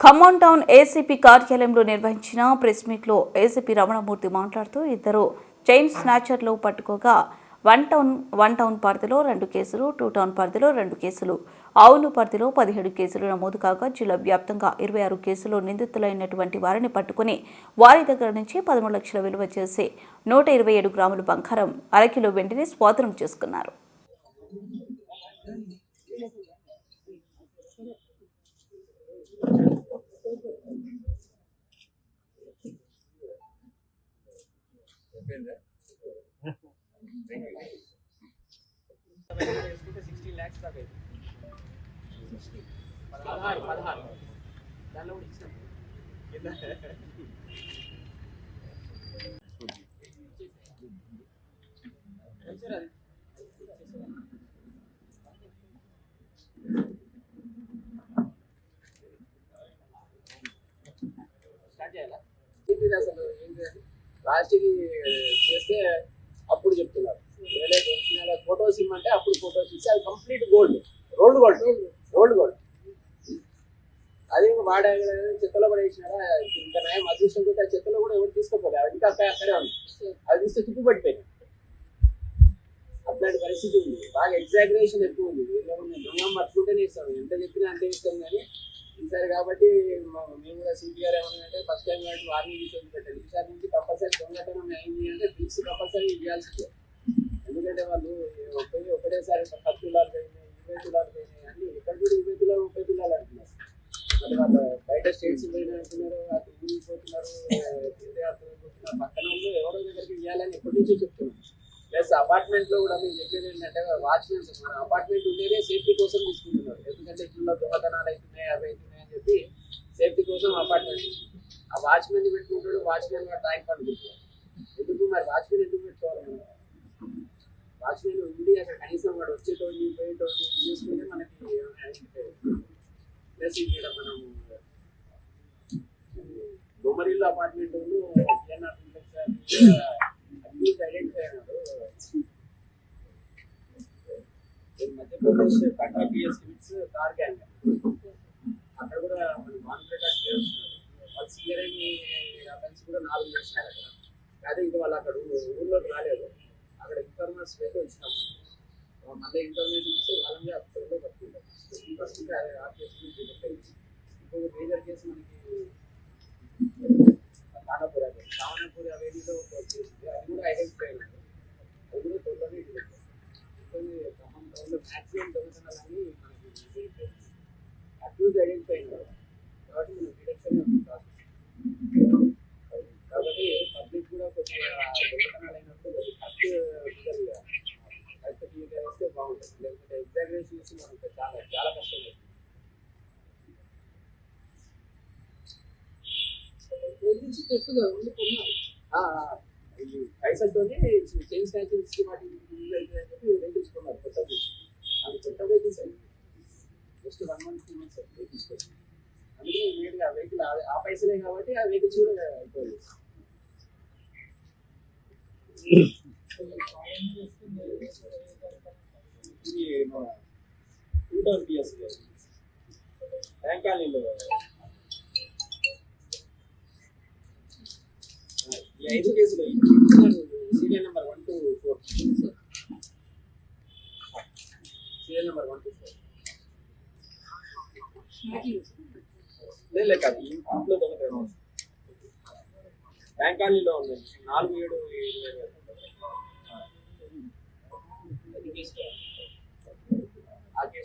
Khammam town ACP కార్యాలయంలో నిర్వహించిన press మీట్లో ఏసీపీ రమణమూర్తి మాట్లాడుతూ ఇద్దరు చైన్ స్నాచర్లు పట్టుకోగా వన్ టౌన్ వన్ టౌన్ పరిధిలో రెండు కేసులు టూ టౌన్ పరిధిలో రెండు కేసులు. ఆవును పరిధిలో పదిహేడు కేసులు నమోదు కాగా జిల్లా వ్యాప్తంగా ఇరవై ఆరు కేసులు నిందితులైనటువంటి వారిని పట్టుకుని వారి దగ్గర నుంచి పదమూడు లక్షల విలువ చేసి నూట ఇరవై ఏడు గ్రాముల బంగారం అరకిలో వెంటనే స్వాధీనం చేసుకున్నారు. సిక్స్టీన్ ల్యాక్స్ దాకా అయింది పదహారు పదహారు దానిలో కూడా ఇచ్చినాం ఇచ్చారు అది స్టార్ట్ చేయాలా ఏంటిది అసలు ఏంటి అది లాస్ట్కి చేస్తే అప్పుడు చెప్తున్నారు వేరే దొరికిన ఫోటోస్ ఇమ్మంటే అప్పుడు ఫోటోస్ ఇస్తే అది complete gold rolled gold rolled gold అది వాడే చెత్తలో కూడా వేసినారా ఇంకా నయం అదృష్టం కూడా ఆ చెత్తలో కూడా ఎవరు తీసుకోపోలే. అది ఇంకా అక్కడ అక్కడే ఉంది. అది తీస్తే తుప్పు పడిపోయింది అట్లాంటి పరిస్థితి ఉంది. బాగా ఎగ్జాగరేషన్ ఎక్కువ ఉంది. వీళ్ళు మేము దొంగ పట్టుకుంటేనే ఇస్తాం ఎంత చెప్పినా అంతే ఇస్తాం కానీ ఈసారి కాబట్టి మేము కూడా సిపిఆర్ ఏమన్నారంటే ఫస్ట్ టైం కాబట్టి వార్నింగ్ ఇచ్చి పెట్టారు. ఈసారి నుంచి కంపల్సరీ దొంగతనం అయింది అంటే ఫిక్స్ కంపల్సరీ ఇవ్వాల్సిందే ఎందుకంటే వాళ్ళు ఒకటేసారి పది తులాలు పోయినాయి ఇరవై తులాలు పోయినాయి అన్ని ఇక్కడ కూడా ఇరవై తులాలు ముప్పై తులాలు అంటున్నారు. వాళ్ళు బయట స్టేట్స్ పోయిన అటు ఊరికి పోతున్నారు పోతున్నారు. పక్కన వాళ్ళు ఎవరో దగ్గరికి ఇవ్వాలని ఎప్పటి నుంచో చెప్తున్నారు. ప్లస్ అపార్ట్మెంట్లో కూడా మేము చెప్పేది ఏంటంటే వాచ్మెన్స్ అపార్ట్మెంట్ ఉండేదే సేఫ్టీ కోసం తీసుకుంటున్నారు. ఎందుకంటే ఇట్లా దొంగతనాలు అవుతున్నాయి అవి అవుతున్నాయి అని చెప్పి సేఫ్టీ కోసం అపార్ట్మెంట్ ఆ వాచ్మెన్ పెట్టుకుంటాడు వాచ్మెన్ ట్యాంక్ పండుకుంటాడు ఎందుకు మరి వాచ్మెన్ ఎందుకు పెట్టుకోవాలి? మనం వాచ్మెన్ ఉండి అక్కడ కనీసం వాడు వచ్చేటోడిని పోయేటోడిని చూసుకుంటే మనకి ప్లస్ ఇక్కడ మనం బొమ్మరిల్లు అపార్ట్మెంట్ ఐడెంటిఫై అయినాడు ఈ Madhya Pradesh Katra PS limits car gang అక్కడ ఇన్ఫర్మేషన్ అయితే వచ్చినాం మనం. మళ్ళీ ఇన్ఫర్మేషన్ ఇస్తే వాళ్ళని అప్పుడు పట్టుకుంటాం ఫస్ట్ ఆ కేసు ఇప్పుడు మేజర్ కేసు మనకి ఖానాపూర్ అదే ఖానాపూర్ అవేదిలో ఒక కేసు ఉంది. అది కూడా ఐడెంటిఫై అయినాడు అది కూడా తొందరగా ఇది ఖమ్మం టౌన్లో మ్యాక్సిమం దొంగతనాలని మనకి అక్యూజ్ ఐడెంటిఫై అయినాడు కాబట్టి మనం డిడక్షన్ కాబట్టి ఆ, ఆ, పైసలతోనే చైన్ స్టాచ్యూస్ వాటి చెప్పి కొత్త అది కొత్త vehicles just one month two months vehicles అందుకే వెహికల్ ఆ పైసలే కాబట్టి ఆ వెహికల్స్ కూడా అయిపోయింది ఇది మన టూ బిఎస్ బ్యాంక్ కాలనీలో ఐదు కేసులు serial number one two four serial number one two four లేదు కాదు ఈ ఇంట్లో దొంగతనం బ్యాంక్ కాలనీలో ఉంది నాలుగు ఏడు ఏడు ఆ కేసు